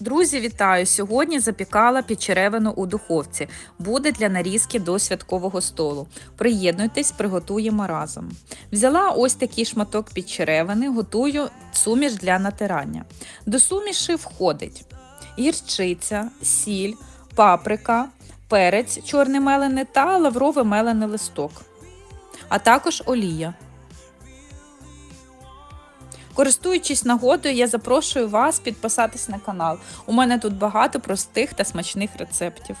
Друзі, вітаю! Сьогодні запікала підчеревину у духовці. Буде для нарізки до святкового столу. Приєднуйтесь, приготуємо разом. Взяла ось такий шматок підчеревини, готую суміш для натирання. До суміші входить гірчиця, сіль, паприка, перець, чорний мелений та лавровий мелений листок, а також олія. Користуючись нагодою, я запрошую вас підписатись на канал. У мене тут багато простих та смачних рецептів.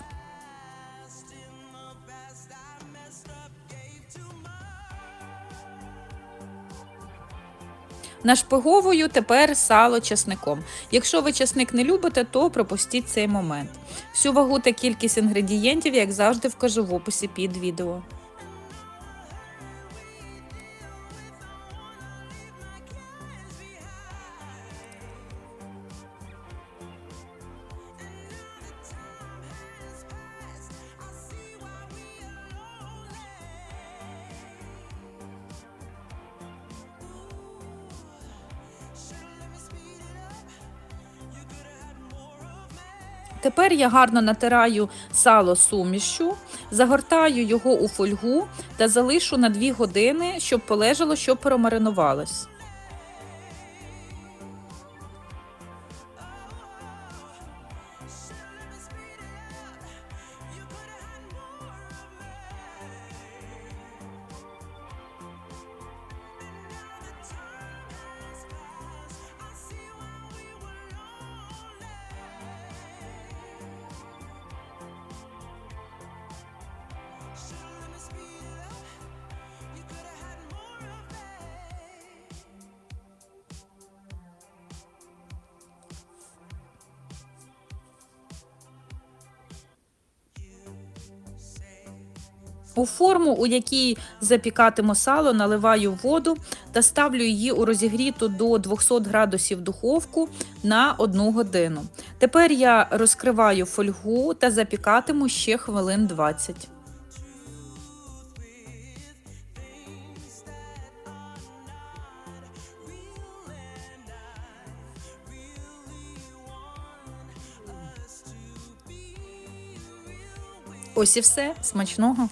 Нашпиговую тепер сало чесником. Якщо ви чесник не любите, то пропустіть цей момент. Всю вагу та кількість інгредієнтів, як завжди, вкажу в описі під відео. Тепер я гарно натираю сало сумішю, загортаю його у фольгу та залишу на 2 години, щоб полежало, щоб промаринувалось. У форму, у якій запікатиму сало, наливаю воду та ставлю її у розігріту до 200 градусів духовку на 1 годину. Тепер я розкриваю фольгу та запікатиму ще хвилин 20. Ось і все. Смачного!